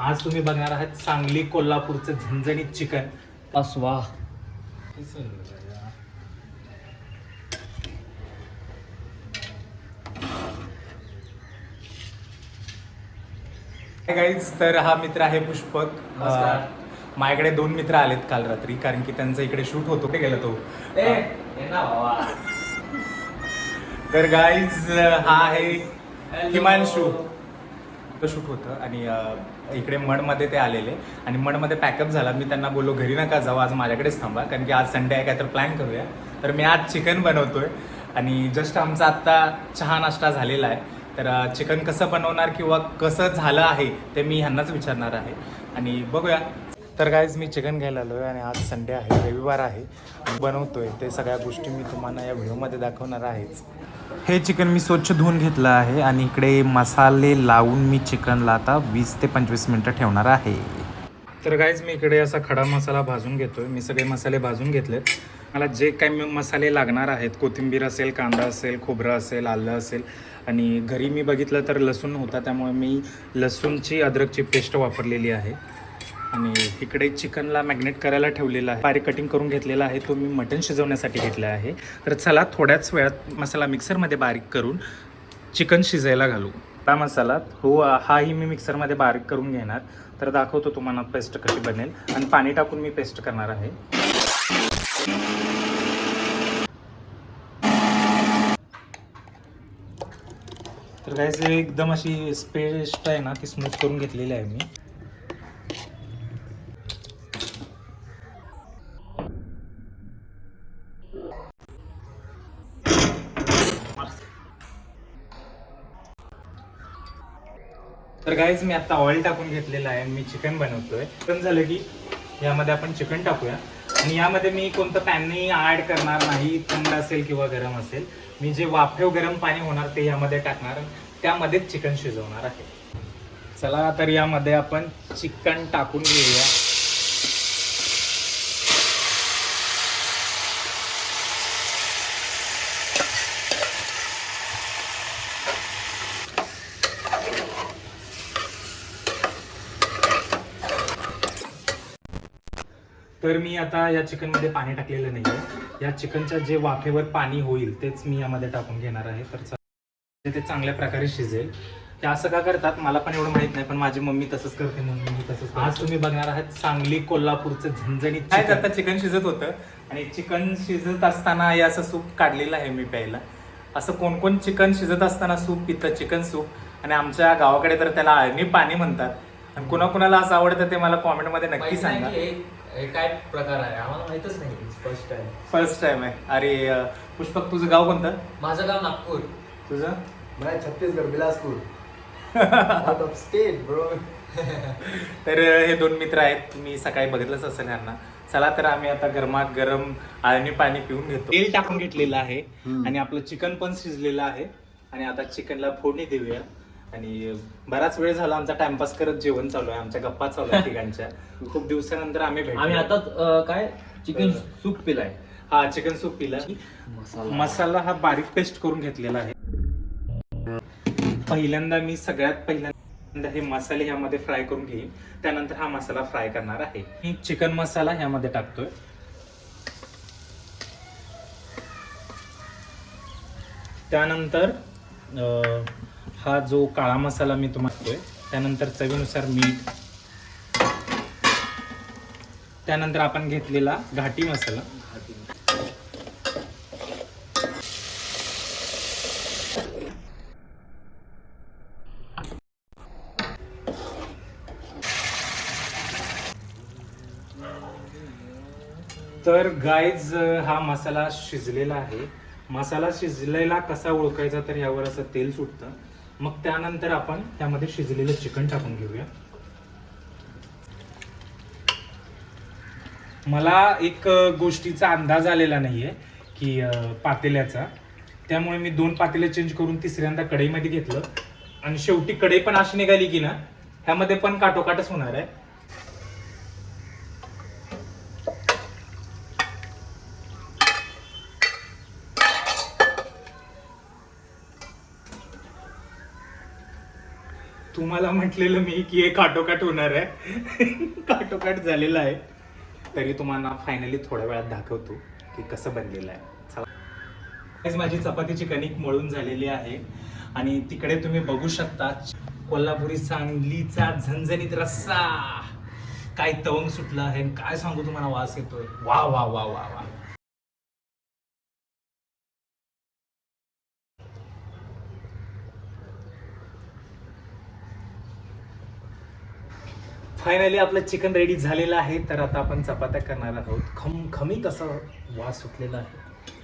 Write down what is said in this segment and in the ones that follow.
आज तुम्ही बघणार आहात सांगली कोल्हापूरचं झणझणीत चिकन. अस्वा गाईज तर हा मित्र आहे पुष्पक. नमस्कार. अं, माझ्याकडे दोन मित्र आलेत काल रात्री कारण की त्यांचा इकडे शूट होतो. कुठे गेला तो? तर गाईज हा आहे हिमांशू. शूट होतं आणि अं, इकडे मडमध्ये ते आलेले. आणि मडमध्ये पॅकअप झाला. मी त्यांना बोललो घरी नका जाऊ आज माझ्याकडेच थांबा. कारण की आज संडे आहे काय तर प्लॅन करूया. तर मी आज चिकन बनवतोय. आणि जस्ट आमचा आत्ता चहा नाश्ता झालेला आहे. तर चिकन कसं बनवणार किंवा कसं झालं आहे ते मी ह्यांनाच विचारणार आहे. आणि बघूया. तर गायज मी चिकन घ्यायला आलो आहे आणि आज संडे आहे रविवार आहे. बनवतो बनवतोय ते सगळ्या गोष्टी मी तुम्हाला या व्हिडिओमध्ये दाखवणार आहेच. हे चिकन मी स्वच्छ धुवून घेतलं आहे आणि इकडे मसाले लावून मी चिकनला आता वीस ते पंचवीस मिनटं ठेवणार आहे. तर गायज मी इकडे असा खडा मसाला भाजून घेतोय. मी सगळे मसाले भाजून घेतलेत. मला जे काही मसाले लागणार आहेत कोथिंबीर असेल कांदा असेल खोबरं असेल आलं असेल आणि घरी मी बघितलं तर लसूण होता त्यामुळे मी लसूणची अद्रकची पेस्ट वापरलेली आहे. आणि इकडे चिकनला मॅग्नेट करायला ठेवलेला आहे. बारीक कटिंग करून घेतलेला आहे. तो मी मटण शिजवण्यासाठी घेतला आहे. तर चला थोड्याच वेळात मसाला मिक्सरमध्ये बारीक करून चिकन शिजायला घालू. हा मसाला हो हाही मी मिक्सरमध्ये बारीक करून घेणार. तर दाखवतो तुम्हाला पेस्ट कशी बनेल. आणि पाणी टाकून मी पेस्ट करणार आहे. तर काय एकदम अशी पेस्ट आहे ना ती स्मूथ करून घेतलेली आहे मी. गाईज मी आता ऑइल टाकून घेतलेलं आहे. मी चिकन बनवतोय. पण झालं की यामध्ये आपण चिकन टाकूया. आणि यामध्ये मी कोणतं पॅननी ऍड करणार नाही थंड असेल किंवा गरम असेल मी जे वाफेव गरम पाणी होणार ते यामध्ये टाकणार. त्यामध्येच चिकन शिजवणार आहे. चला तर यामध्ये आपण चिकन टाकून घेऊया. तर मी आता या चिकनमध्ये पाणी टाकलेलं नाही आहे या चिकनच्या जे वाफेवर पाणी होईल तेच मी यामध्ये टाकून घेणार आहे. तर ते चांगल्या प्रकारे शिजेल. ते असं का करतात मला पण एवढं माहीत नाही पण माझी मम्मी तसंच करते म्हणून मी तसंच आज तुम्ही बघणार आहात सांगली कोल्हापूरचं झणझणीत काय आता चिकन शिजत होतं. आणि चिकन शिजत असताना हे असं सूप काढलेलं आहे मी प्यायला. असं कोण कोण चिकन शिजत असताना सूप पितं चिकन सूप. आणि आमच्या गावाकडे तर त्याला अळणी पाणी म्हणतात. आणि कुणाकुणाला असं आवडतं ते मला कॉमेंटमध्ये नक्की सांगा. काय प्रकार आहे? आम्हाला माहितच नाही फर्स्ट टाइम फर्स्ट टाइम आहे. अरे अं, पुष्पक तुझं गाव कोणतं? माझं गाव नागपूर. तुझं? मैं Chhattisgarh Bilaspur. Out of state bro तर अं, हे दोन मित्र आहेत. तुम्ही सकाळी बघितलंच असेल यांना. चला तर आम्ही आता गरमात गरम आळणी पाणी पिऊन घेतो. तेल टाकून घेतलेलं आहे आणि आपलं चिकन पण शिजलेलं आहे. आणि आता चिकनला फोडणी देऊया. आणि बराच वेळ झाला आमचा टाइमपास करत जेवण चालू आहे आमच्या गप्पा चालू आहे ठिकाणच्या खूप दिवसानंतर आम्ही भेटलो. आम्ही आता काय? चिकन सूप पिलाय. हा चिकन सूप पिला मसाला. मसाला हा बारीक पेस्ट करून घेतलेला आहे. पहिल्यांदा मी सगळ्यात पहिल्यांदा हे मसाले ह्यामध्ये फ्राय करून घेईन. त्यानंतर हा मसाला फ्राय करणार आहे. मी चिकन मसाला ह्यामध्ये टाकतोय. त्यानंतर अं, हा जो काळा मसाला मी तुम्हाला त्यानंतर चवीनुसार मीठ त्यानंतर आपण घेतलेला घाटी मसाला. तर गाईज हा मसाला शिजलेला आहे. मसाला शिजलेला कसा ओळखायचा तर यावर असं तेल सुटतं. मग त्यानंतर आपण त्यामध्ये शिजलेलं चिकन टाकून घेऊया. मला एक गोष्टीचा अंदाज आलेला नाहीये की पातेल्याचा. त्यामुळे मी दोन पातेले चेंज करून तिसऱ्यांदा कढईमध्ये घेतलं. आणि शेवटी कढई पण अशी निघाली की ना ह्यामध्ये पण काटोकाटच होणार आहे. तुम्हाला म्हटलेलं मी की हे काटोकाट होणार आहे. काटोकाट झालेलं आहे. तरी तुम्हाला फायनली थोड्या वेळात दाखवतो की कसं बनलेलं आहे. चला. माझी चपातीची कणिक मळून झालेली आहे. आणि तिकडे तुम्ही बघू शकता कोल्हापुरी सांगलीचा झणझणीत रस्सा. काय तवंग सुटलं आहे आणि काय सांगू तुम्हाला वास येतोय. वा वा वा वा वा. फायनली आपलं चिकन रेडी झालेलं आहे. तर आता आपण चपात्या करणार आहोत. खमखमीत असं वास सुटलेला आहे.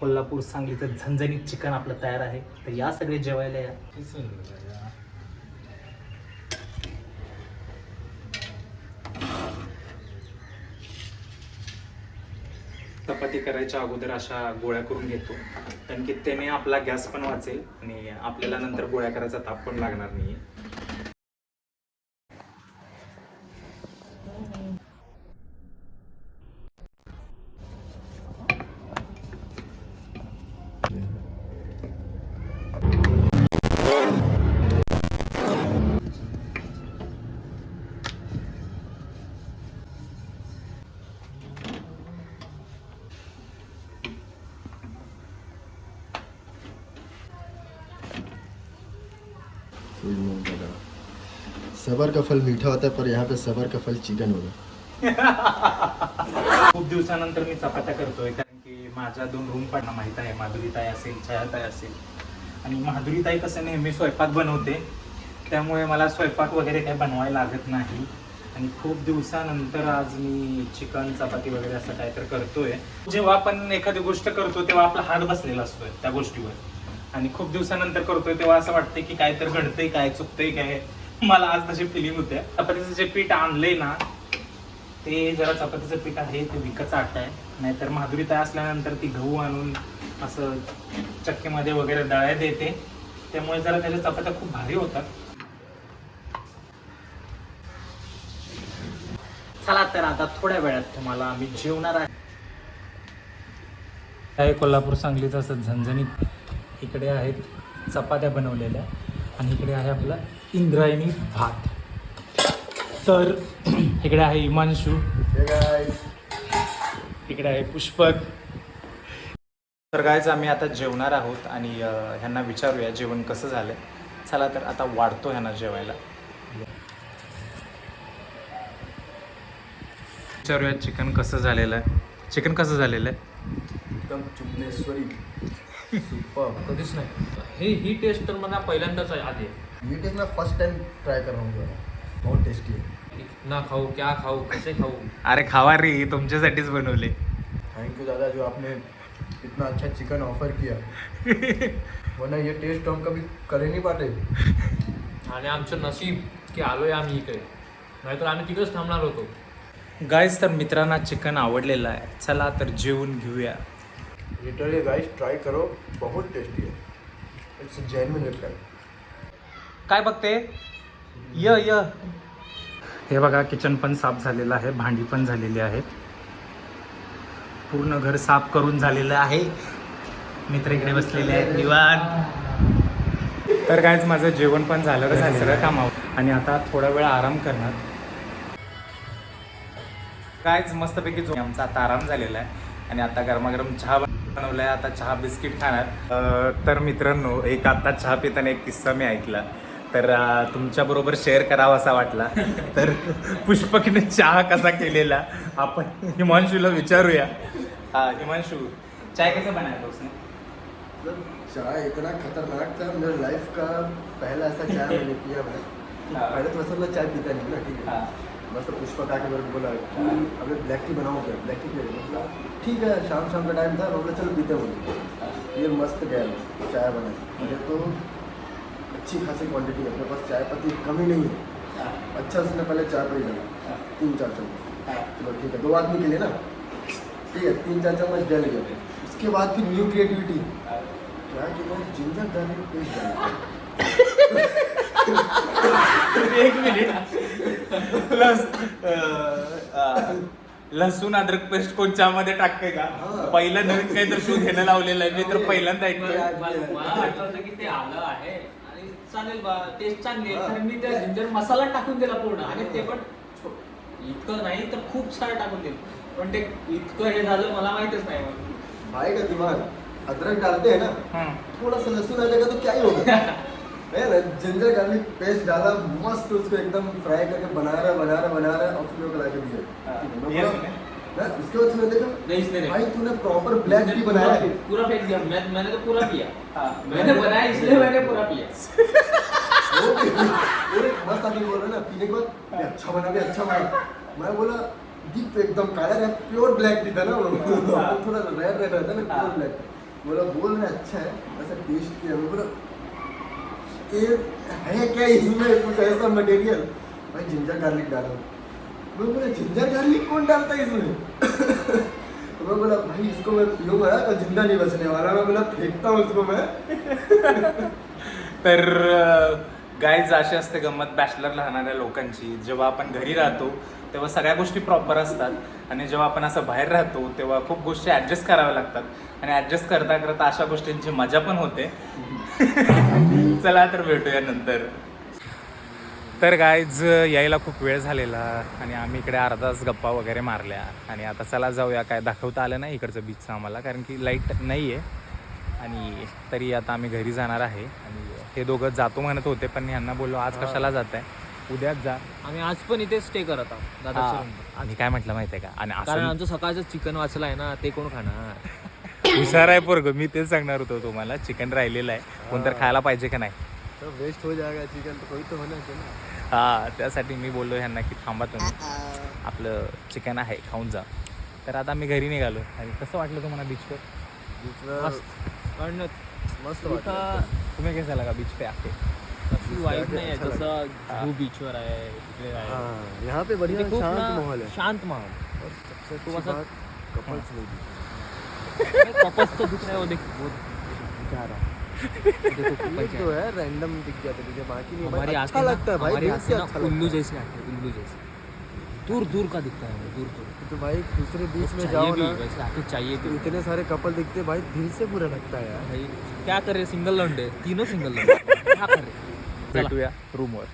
कोल्हापूर सांगलीचं झणझणीत चिकन आपलं तयार आहे. तर या सगळे जेवायला या. चपाती करायच्या अगोदर अशा गोळ्या करून घेतो. कारण की त्याने आपला गॅस पण वाचेल आणि आपल्याला नंतर गोळ्या करायचा ताप पण लागणार नाही सबर का फल मीठा होता है पर यहाँ पे सबर का फल चिकन होगा। खूप दिवसानंतर मी चपात्या करतोय कारण की माझ्या दोन रूम पण माहीत आहे माधुरीताई असेल छायाताई असेल. आणि माधुरीताई कसं नेहमी स्वयंपाक बनवते त्यामुळे मला स्वयंपाक वगैरे काही बनवायला लागत नाही. आणि खूप दिवसानंतर आज मी चिकन चपाती वगैरे असं काहीतरी करतोय. जेव्हा आपण एखादी गोष्ट करतो तेव्हा आपला हात बसलेला असतोय त्या गोष्टीवर. आणि खूप दिवसानंतर करतोय तेव्हा असं वाटतंय की काय तर घडतंय काय चुकतंय काय मला आज तशी फिलिंग होते चपातीचं जे पीठ आणलंय ना ते जरा चपातीचं पीठ आहे ते विकत आटा आहे नाहीतर माधुरी तयार असल्यानंतर ती गहू आणून असं चक्कीमध्ये वगैरे दळ्या देते. त्यामुळे जरा त्याच्या चपात्या खूप भारी होतात. चला तर आता थोड्या वेळात तुम्हाला आम्ही जेवणार आहे. आहे कोल्हापूर सांगलीचं असं झणझणीत इकडे आहेत चपात्या बनवलेल्या आणि इकडे आहे आपला इंद्रायणी भात. तर इकडे आहे guys. इकडे आहे पुष्पक. तर गायच आम्ही आता जेवणार आहोत आणि ह्यांना विचारूया जेवण कसं झालंय. चला तर आता वाढतो ह्यांना जेवायला. विचारूया चिकन कसं झालेलं आहे. चिकन कसं झालेलं आहे? एकदम चुम्बेश्वरी सुपर कधीच नाही. हे ही टेस्ट तर मला पहिल्यांदाच आहे आधी ये टेस्ट मैं फर्स्ट टाइम ट्राई कर रहा हूँ जरा बहुत टेस्टी है ना खाऊ क्या खाऊ कसे खाऊ? अरे खावा रे तुमच्यासाठीच बनवले. थैंक यू दादा जो आपने इतना अच्छा चिकन ऑफर किया. वरना ये टेस्ट हम कभी कर ही नहीं पाते. आणि आमचं नशीब की आलोय आम्ही इकडे. नाहीतर आम्ही तिकडेच थांबणार होतो. गायज तर मित्रांना चिकन आवडलेलं आहे. चला तर जेवून घेऊया. लिटरली गाइस ट्राई करो. बहुत टेस्टी है. इट्स जेन्युइन रिप्लाई काय बघते? य य. हे बघा किचन पण साफ झालेलं आहे भांडी पण झालेली आहेत. पूर्ण घर साफ करून झालेलं आहे. मित्र इकडे बसलेले आहेत निवान तर कायच माझं जेवण पण झालं झालं सगळं कामावर आणि आता थोडा वेळ आराम करणार. कायच मस्तपैकी जो आमचा आता आराम झालेला आहे. आणि आता गरमागरम चहा बनवलाय आता चहा बिस्किट खाणार. तर मित्रांनो एक आता चहा पिताना एक किस्सा मी ऐकला. तर तुमच्या बरोबर शेअर करावा असा वाटला. तर पुष्पकने चहा कसा केलेला आपण हिमांशूला विचारूया. हा हिमांशू चाय कैसे बनाया था उसने चाय इतना खतरनाक था मेरे लाइफ का पहला ऐसा चाय मैंने पिया हाँ। पहले तो चाय पीता नहीं ना ठीक है. बस तो पुष्पक आके मेरे को बोला कि अबे ब्लैक टी बनाओ क्या? ब्लैक टी बोला ठीक है शाम शाम का टाइम था बोला चलो पीते हैं ये मस्त गया चाय बनाई मुझे तो अच्छी खासी क्वांटिटी है। अपने पास चाय पत्ती कमी नहीं है। अच्छा उसने पहले चाय पी लिया तीन, चार चम्मच। चलो ठीक है, दो आदमी के लिए ना? ठीक है, तीन, चार चम्मच डल गया उसके बाद फिर न्यू क्रिएटिविटी क्या कि मैं जिंजर गार्लिक पेस्ट डाला। एक मिनिट लस अं, अं, लसूण अद्रक पेस्ट कोण चहामध्ये टाकते का? हा. पहिला नवीन काहीतरी शोध घेणं लावलेलं आहे मी तर पहिल्यांदा ऐकतोय. मला मला वाटलं होतं की ते आलं आहे. आणि चालेल बा टेस्ट चांगली आहे. हा. तर मी त्या जिंजर मसाला टाकून दिला पूर्ण. आणि ते पण छो- इतकं नाही तर खूप सारं टाकून दिलं. पण ते इतकं हे झालं मला माहितच नाही. मग भाई का दिमाग? अदरक डालते हैं ना. हम्म. थोड़ा सा लहसुन आ जाएगा तो क्या ही होगा है ना जिंजर गार्लिक पेस्ट डाला मस्त उसको एकदम फ्राई करके बना रहा बना रहा बना रहा और फिर ला के दिया हाँ, उसके बाद देखा? नहीं इसने भाई तूने प्रॉपर ब्लैक टी बनाया पूरा- फेंक दिया मैं मैंने तो पूरा पिया हाँ. मैंने बनाया इसलिए मैंने पूरा पिया मस्त आदमी बोल रहा है ना पीने के बाद अच्छा बना भी अच्छा बना। मैं बोला डीप एकदम काला है प्योर ब्लैक टी था ना वो। हाँ. थोड़ा रेड रेड रहता है ना हाँ. प्योर ब्लैक बोला बोल रहे अच्छा है ऐसा टेस्ट किया मैं बोला ये है क्या इसमें कुछ ऐसा मटेरियल भाई जिंजर गार्लिक डालो मैं बोला जिंजर गार्लिक कौन डालता है इसमें तो मैं बोला भाई इसको मैं पीऊंगा तो जिंदा नहीं बचने वाला. मैं बोला फेंकता हूँ इसको मैं. तर uh, गाईज अशी असते गंमत बॅचलर राहणाऱ्या लोकांची. जेव्हा आपण घरी राहतो तेव्हा सगळ्या गोष्टी प्रॉपर असतात. आणि जेव्हा आपण असं बाहेर राहतो तेव्हा खूप गोष्टी ॲडजस्ट कराव्या लागतात. आणि ॲडजस्ट करता करता अशा गोष्टींची मजा पण होते. चला तर भेटूया नंतर. तर गाईज यायला खूप वेळ झालेला आणि आम्ही इकडे अर्धा तास गप्पा वगैरे मारल्या. आणि आता चला जाऊया. काय दाखवता आलं नाही इकडचं बीचचं आम्हाला कारण की लाइट नाही आहे आणि तरी आता आम्ही घरी जाणार आहे. आणि हे दोघं जातो म्हणत होते पण ह्यांना बोललो आज कशाला जात आहे उद्याच जा. आम्ही आज पण इथे स्टे करत आहोत दादा हा. आणि काय म्हटलं माहिती आहे का? आणि कारण असं आमचं सकाळचं चिकन वाचलं आहे ना ते कोण खाणार? हुशार आहे पोरग मी तेच सांगणार होतो तुम्हाला चिकन राहिलेलं आहे. कोणतर खायला पाहिजे का नाही? तो वेस्ट हो जाएगा चिकन तो कोई तो होना चाहिए ना. हा त्यासाठी मी बोललो ह्यांना की थांबा तुम्ही. आपलं चिकन आहे खाऊन जा. तर आता मी घरी निघालो. आणि कसं वाटलं तुम्हाला बीचवर जितना मस्त पण मस्त. इथं वाटलं. तुम्ही कैसा लगा बीच पे आके तशी वाईट नाही आहे अच्छा जसं जुहू बीचवर आहे तिकडे आहे हाँ यहाँ पे बढ़िया खूप शांत ना माहौल है। शांत माहौल। और सबसे तो अच्छी बात कपल्स नहीं दिख रहे। कपल्स तो दिख रहे हो देख। वो क्या रहा देखो तो है। है रैंडम दिख था तुझे बाकी नहीं हमारी आँखें अच्छा ना- लगता है भाई हमारी दिल आँखें ना अच्छा उल्लू लगता है उल्लू जैसी। दूर दूर का दिखता है हमें दूर। दूर तो भाई दूसरे बीच में चाहिए जाओ भी ना। वैसे आँखें चाहिए तो भी। इतने सारे कपल दिखते हैं, भाई दिल से बुरा लगता है यार। भाई क्या करे सिंगल लंडे तीनों सिंगल लंडे क्या करे चला. भेटूया रूमवर.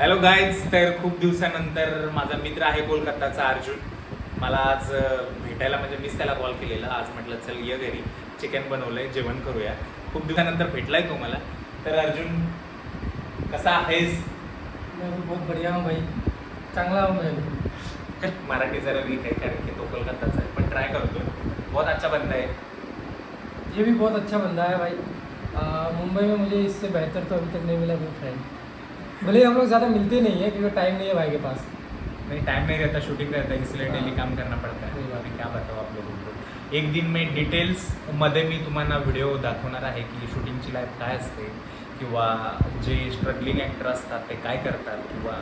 हॅलो गाईज तर खूप दिवसानंतर माझा मित्र आहे कोलकाताचा अर्जुन. मला आज भेटायला म्हणजे मीच त्याला कॉल केलेला. आज म्हटलं चल ये घरी. चिकन बनवलंय जेवण करूया. खूप दिवसानंतर भेटलाय तो मला. तर अर्जुन कसा आहेस? मैं तो बहुत बढ़िया हूँ भाई. चांगला हूँ मैं मराठी जरा वीक आहे कारण की तो कोलकाताचा आहे. पण ट्राय करतोय. बहुत अच्छा बनता है ये भी बहुत अच्छा बंदा है भाई. मुंबई में मुझे इससे बेहतर तो अभी तक नहीं मिला कोई फ्रेंड भले हम लोग ज़्यादा मिलते नहीं है क्योंकि टाइम नहीं है भाई के पास। नहीं टाइम नहीं रहता शूटिंग रहता है इसलिए। डेली काम करना पड़ता है। अभी क्या बताओ आप लोगों को? एक दिन में डिटेल्समध्ये मी तुम्हाला व्हिडिओ दाखवणार आहे की शूटिंगची लाईफ काय असते किंवा जे स्ट्रगलिंग ॲक्टर असतात ते काय करतात किंवा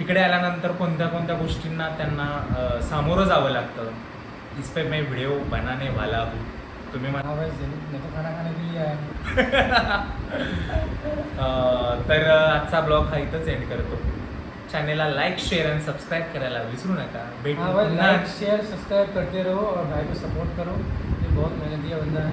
इकडे आल्यानंतर कोणत्या कोणत्या गोष्टींना त्यांना सामोरं जावं लागतं इस पे मैं व्हिडिओ बनाने वाला हूँ. तुम्ही मला खाना खाने के लिए आया हूँ अं, तर आजचा ब्लॉग हा इथंच एंड करतो. चॅनेलला लाईक शेअर आणि सबस्क्राईब करायला विसरू नका. भेटू लाइक शेयर सब्सक्राइब करते रहो और भाई को सपोर्ट करो. ये बहुत मेहनती बंदा है.